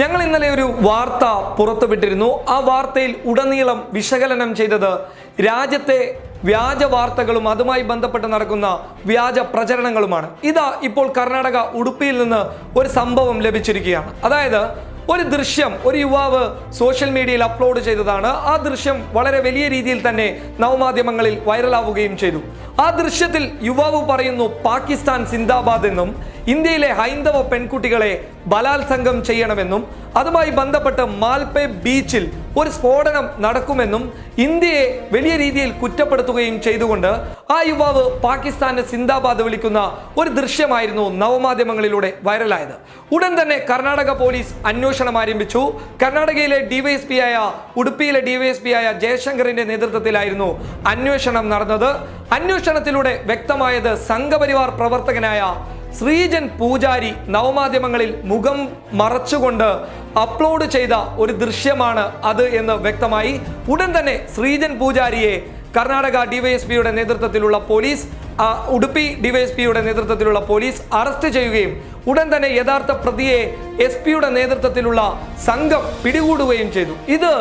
ഞങ്ങൾ ഇന്നലെ ഒരു വാർത്ത പുറത്തുവിട്ടിരുന്നു. ആ വാർത്തയിൽ ഉടനീളം വിശകലനം ചെയ്തത് രാജ്യത്തെ വ്യാജ വാർത്തകളും അതുമായി ബന്ധപ്പെട്ട് നടക്കുന്ന വ്യാജ പ്രചരണങ്ങളുമാണ്. ഇതാ ഇപ്പോൾ കർണാടക ഉടുപ്പിയിൽ നിന്ന് ഒരു സംഭവം ലഭിച്ചിരിക്കുകയാണ്. അതായത് ഒരു ദൃശ്യം ഒരു യുവാവ് സോഷ്യൽ മീഡിയയിൽ അപ്ലോഡ് ചെയ്തതാണ്. ആ ദൃശ്യം വളരെ വലിയ രീതിയിൽ തന്നെ നവമാധ്യമങ്ങളിൽ വൈറലാവുകയും ചെയ്തു. ആ ദൃശ്യത്തിൽ യുവാവ് പറയുന്നു പാകിസ്ഥാൻ സിന്ദാബാദ് എന്നും ഇന്ത്യയിലെ ഹൈന്ദവ പെൺകുട്ടികളെ ബലാത്സംഗം ചെയ്യണമെന്നും അതുമായി ബന്ധപ്പെട്ട് മാൽപേ ബീച്ചിൽ ഒരു സ്ഫോടനം നടക്കുമെന്നും ഇന്ത്യയെ വലിയ രീതിയിൽ കുറ്റപ്പെടുത്തുകയും ചെയ്തുകൊണ്ട് ആ യുവാവ് പാകിസ്ഥാന്റെ സിന്ദാബാദ് വിളിക്കുന്ന ഒരു ദൃശ്യമായിരുന്നു നവമാധ്യമങ്ങളിലൂടെ വൈറലായത്. ഉടൻ തന്നെ കർണാടക പോലീസ് അന്വേഷണം ആരംഭിച്ചു. കർണാടകയിലെ ഡിവൈഎസ്പി ആയ ഉടുപ്പിയിലെ ഡിവൈഎസ്പി ആയ ജയശങ്കറിന്റെ നേതൃത്വത്തിലായിരുന്നു അന്വേഷണം നടന്നത്. അന്വേഷണത്തിലൂടെ വ്യക്തമായത് സംഘപരിവാർ പ്രവർത്തകനായ ശ്രീജൻ പൂജാരി നവമാധ്യമങ്ങളിൽ മുഖം മറച്ചുകൊണ്ട് അപ്ലോഡ് ചെയ്ത ഒരു ദൃശ്യമാണ് അത് എന്ന് വ്യക്തമായി ഉടൻ തന്നെ ശ്രീജൻ പൂജാരിയെ കർണാടക ഡിവൈഎസ്പിയുടെ നേതൃത്വത്തിലുള്ള പോലീസ് ഉടുപ്പി ഡിവൈഎസ്പിയുടെ നേതൃത്വത്തിലുള്ള പോലീസ് അറസ്റ്റ് ചെയ്യുകയും ഉടൻ തന്നെ യഥാർത്ഥ പ്രതിയെ എസ് പിയുടെ നേതൃത്വത്തിലുള്ള സംഘം പിടികൂടുകയും ചെയ്തു. ഇത്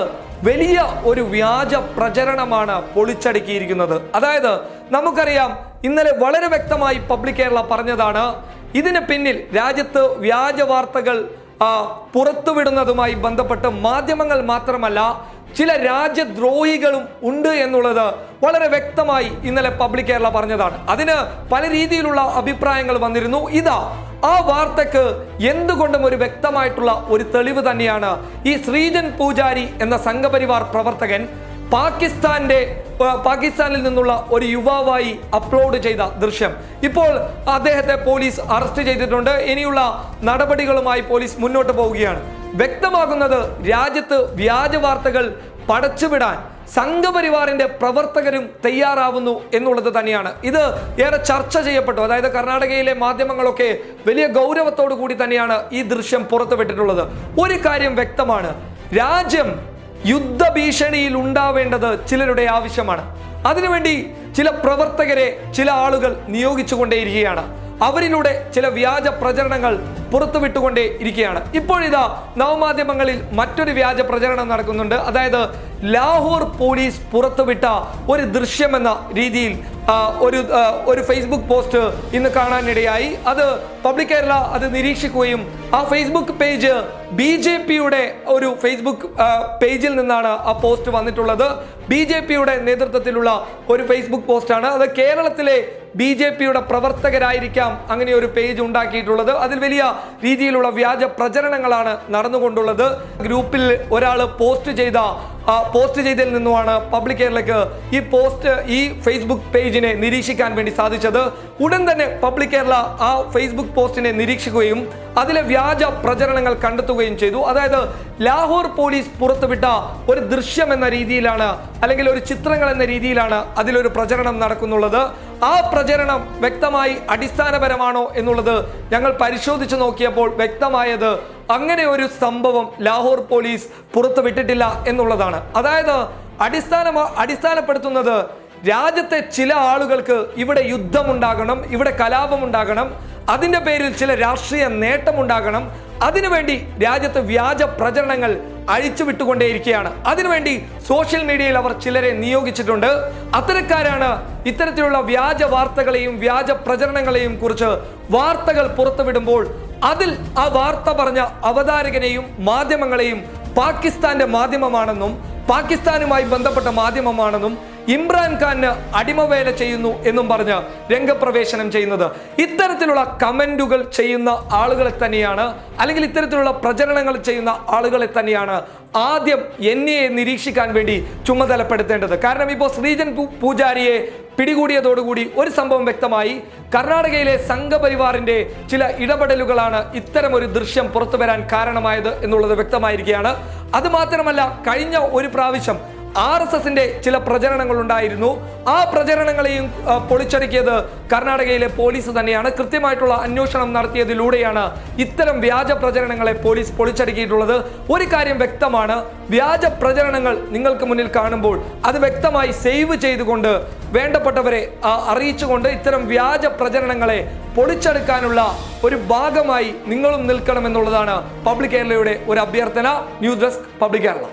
വലിയ ഒരു വ്യാജ പ്രചരണമാണ് പൊളിച്ചടുക്കിയിരിക്കുന്നത്. അതായത് നമുക്കറിയാം ഇന്നലെ വളരെ വ്യക്തമായി പബ്ലിക് കേരള പറഞ്ഞതാണ്. ഇതിന് പിന്നിൽ രാജ്യത്ത് വ്യാജ വാർത്തകൾ പുറത്തുവിടുന്നതുമായി ബന്ധപ്പെട്ട് മാധ്യമങ്ങൾ മാത്രമല്ല ചില രാജ്യദ്രോഹികളും ഉണ്ട് എന്നുള്ളത് വളരെ വ്യക്തമായി ഇന്നലെ പബ്ലിക് കേരള പറഞ്ഞതാണ്. അതിന് പല രീതിയിലുള്ള അഭിപ്രായങ്ങൾ വന്നിരുന്നു. ഇതാ ആ വാർത്തക്ക് എന്തുകൊണ്ടും ഒരു വ്യക്തമായിട്ടുള്ള ഒരു തെളിവ് തന്നെയാണ് ഈ ശ്രീജൻ പൂജാരി എന്ന സംഘപരിവാർ പ്രവർത്തകൻ പാകിസ്ഥാന്റെ പാകിസ്ഥാനിൽ നിന്നുള്ള ഒരു യുവാവായി അപ്ലോഡ് ചെയ്ത ദൃശ്യം. ഇപ്പോൾ അദ്ദേഹത്തെ പോലീസ് അറസ്റ്റ് ചെയ്തിട്ടുണ്ട്. ഇനിയുള്ള നടപടികളുമായി പോലീസ് മുന്നോട്ട് പോവുകയാണ്. വ്യക്തമാകുന്നത് രാജ്യത്ത് വ്യാജ വാർത്തകൾ പടച്ചുവിടാൻ സംഘപരിവാറിന്റെ പ്രവർത്തകരും തയ്യാറാവുന്നു എന്നുള്ളത് തന്നെയാണ്. ഇത് ഏറെ ചർച്ച ചെയ്യപ്പെട്ടു. അതായത് കർണാടകയിലെ മാധ്യമങ്ങളൊക്കെ വലിയ ഗൗരവത്തോടു കൂടി തന്നെയാണ് ഈ ദൃശ്യം പുറത്തുവിട്ടിട്ടുള്ളത്. ഒരു കാര്യം വ്യക്തമാണ്. രാജ്യം യുദ്ധഭീഷണിയിൽ ഉണ്ടാവേണ്ടത് ചിലരുടെ ആവശ്യമാണ്. അതിനുവേണ്ടി ചില പ്രവർത്തകരെ ചില ആളുകൾ നിയോഗിച്ചുകൊണ്ടേയിരിക്കുകയാണ്. അവരിലൂടെ ചില വ്യാജ പ്രചരണങ്ങൾ പുറത്തുവിട്ടുകൊണ്ടേ ഇരിക്കുകയാണ്. ഇപ്പോഴിതാ നവമാധ്യമങ്ങളിൽ മറ്റൊരു വ്യാജ പ്രചരണം നടക്കുന്നുണ്ട്. അതായത് ലാഹോർ പോലീസ് പുറത്തുവിട്ട ഒരു ദൃശ്യമെന്ന രീതിയിൽ ഒരു ഒരു ഫേസ്ബുക്ക് പോസ്റ്റ് ഇന്ന് കാണാനിടയായി. അത് പബ്ലിക് കേരള അത് നിരീക്ഷിക്കുകയും ആ ഫേസ്ബുക്ക് പേജ് ബി ജെ പിയുടെ ഒരു ഫേസ്ബുക്ക് പേജിൽ നിന്നാണ് ആ പോസ്റ്റ് വന്നിട്ടുള്ളത്. ബി ജെ പിയുടെ നേതൃത്വത്തിലുള്ള ഒരു ഫേസ്ബുക്ക് പോസ്റ്റാണ്. അത് കേരളത്തിലെ ബി ജെ പിയുടെ പ്രവർത്തകരായിരിക്കാം അങ്ങനെ ഒരു പേജ് ഉണ്ടാക്കിയിട്ടുള്ളത്. അതിൽ വലിയ രീതിയിലുള്ള വ്യാജ പ്രചരണങ്ങളാണ് നടന്നുകൊണ്ടുള്ളത്. ഗ്രൂപ്പിൽ ഒരാൾ പോസ്റ്റ് ചെയ്ത പോസ്റ്റ് ചെയ്തതിൽ നിന്നുമാണ് പബ്ലിക് കേരളയ്ക്ക് ഈ പോസ്റ്റ് ഈ ഫേസ്ബുക്ക് പേജിനെ നിരീക്ഷിക്കാൻ വേണ്ടി സാധിച്ചത്. ഉടൻ തന്നെ പബ്ലിക് കേരള ആ ഫേസ്ബുക്ക് പോസ്റ്റിനെ നിരീക്ഷിക്കുകയും അതിലെ വ്യാജ പ്രചരണങ്ങൾ കണ്ടെത്തുകയും ചെയ്തു. അതായത് ലാഹോർ പോലീസ് പുറത്തുവിട്ട ഒരു ദൃശ്യം എന്ന രീതിയിലാണ് അല്ലെങ്കിൽ ഒരു ചിത്രങ്ങൾ എന്ന രീതിയിലാണ് അതിലൊരു പ്രചരണം നടക്കുന്നുള്ളത്. ആ പ്രചരണം വ്യക്തമായി അടിസ്ഥാനപരമാണോ എന്നുള്ളത് ഞങ്ങൾ പരിശോധിച്ച് നോക്കിയപ്പോൾ വ്യക്തമായത് അങ്ങനെ ഒരു സംഭവം ലാഹോർ പോലീസ് പുറത്തുവിട്ടിട്ടില്ല എന്നുള്ളതാണ്. അതായത് അടിസ്ഥാന അടിസ്ഥാനപ്പെടുത്തുന്നത് രാജ്യത്തെ ചില ആളുകൾക്ക് ഇവിടെ യുദ്ധമുണ്ടാകണം ഇവിടെ കലാപമുണ്ടാകണം. അതിന്റെ പേരിൽ ചില രാഷ്ട്രീയ നേട്ടമുണ്ടാകണം. അതിനുവേണ്ടി രാജ്യത്ത് വ്യാജ പ്രചരണങ്ങൾ അഴിച്ചു വിട്ടുകൊണ്ടേയിരിക്കുകയാണ്. അതിനുവേണ്ടി സോഷ്യൽ മീഡിയയിൽ അവർ ചിലരെ നിയോഗിച്ചിട്ടുണ്ട്. അത്തരക്കാരാണ് ഇത്തരത്തിലുള്ള വ്യാജ വാർത്തകളെയും വ്യാജ പ്രചരണങ്ങളെയും കുറിച്ച് വാർത്തകൾ പുറത്തുവിടുമ്പോൾ അതിൽ ആ വാർത്ത പറഞ്ഞ അവതാരകനെയും മാധ്യമങ്ങളെയും പാകിസ്ഥാന്റെ മാധ്യമമാണെന്നും പാകിസ്ഥാനുമായി ബന്ധപ്പെട്ട മാധ്യമമാണെന്നും ഇമ്രാൻഖാന് അടിമവേല ചെയ്യുന്നു എന്നും പറഞ്ഞ് രംഗപ്രവേശനം ചെയ്യുന്നത്. ഇത്തരത്തിലുള്ള കമന്റുകൾ ചെയ്യുന്ന ആളുകളെ തന്നെയാണ് അല്ലെങ്കിൽ ഇത്തരത്തിലുള്ള പ്രചരണങ്ങൾ ചെയ്യുന്ന ആളുകളെ തന്നെയാണ് ആദ്യം എന്നെ നിരീക്ഷിക്കാൻ വേണ്ടി ചുമതലപ്പെടുത്തേണ്ടത്. കാരണം ഇപ്പോൾ ശ്രീജൻ പൂജാരിയെ പിടികൂടിയതോടുകൂടി ഒരു സംഭവം വ്യക്തമായി. കർണാടകയിലെ സംഘപരിവാറിന്റെ ചില ഇടപെടലുകളാണ് ഇത്തരം ഒരു ദൃശ്യം പുറത്തു വരാൻ കാരണമായത് എന്നുള്ളത് വ്യക്തമായിരിക്കുകയാണ്. അതുമാത്രമല്ല കഴിഞ്ഞ ഒരു പ്രാവശ്യം ആർ എസ് എസിന്റെ ചില പ്രചരണങ്ങൾ ഉണ്ടായിരുന്നു ആ പ്രചരണങ്ങളെയും പൊളിച്ചടുക്കിയത് കർണാടകയിലെ പോലീസ് തന്നെയാണ്. കൃത്യമായിട്ടുള്ള അന്വേഷണം നടത്തിയതിലൂടെയാണ് ഇത്തരം വ്യാജ പ്രചരണങ്ങളെ പോലീസ് പൊളിച്ചടുക്കിയിട്ടുള്ളത് ഒരു കാര്യം വ്യക്തമാണ്. വ്യാജ പ്രചരണങ്ങൾ നിങ്ങൾക്ക് മുന്നിൽ കാണുമ്പോൾ അത് വ്യക്തമായി സേവ് ചെയ്തുകൊണ്ട് വേണ്ടപ്പെട്ടവരെ അറിയിച്ചുകൊണ്ട് ഇത്തരം വ്യാജ പ്രചരണങ്ങളെ പൊളിച്ചെടുക്കാനുള്ള ഒരു ഭാഗമായി നിങ്ങളും നിൽക്കണമെന്നുള്ളതാണ് പബ്ലിക് കേരളയുടെ ഒരു അഭ്യർത്ഥന. News desk public Kerala.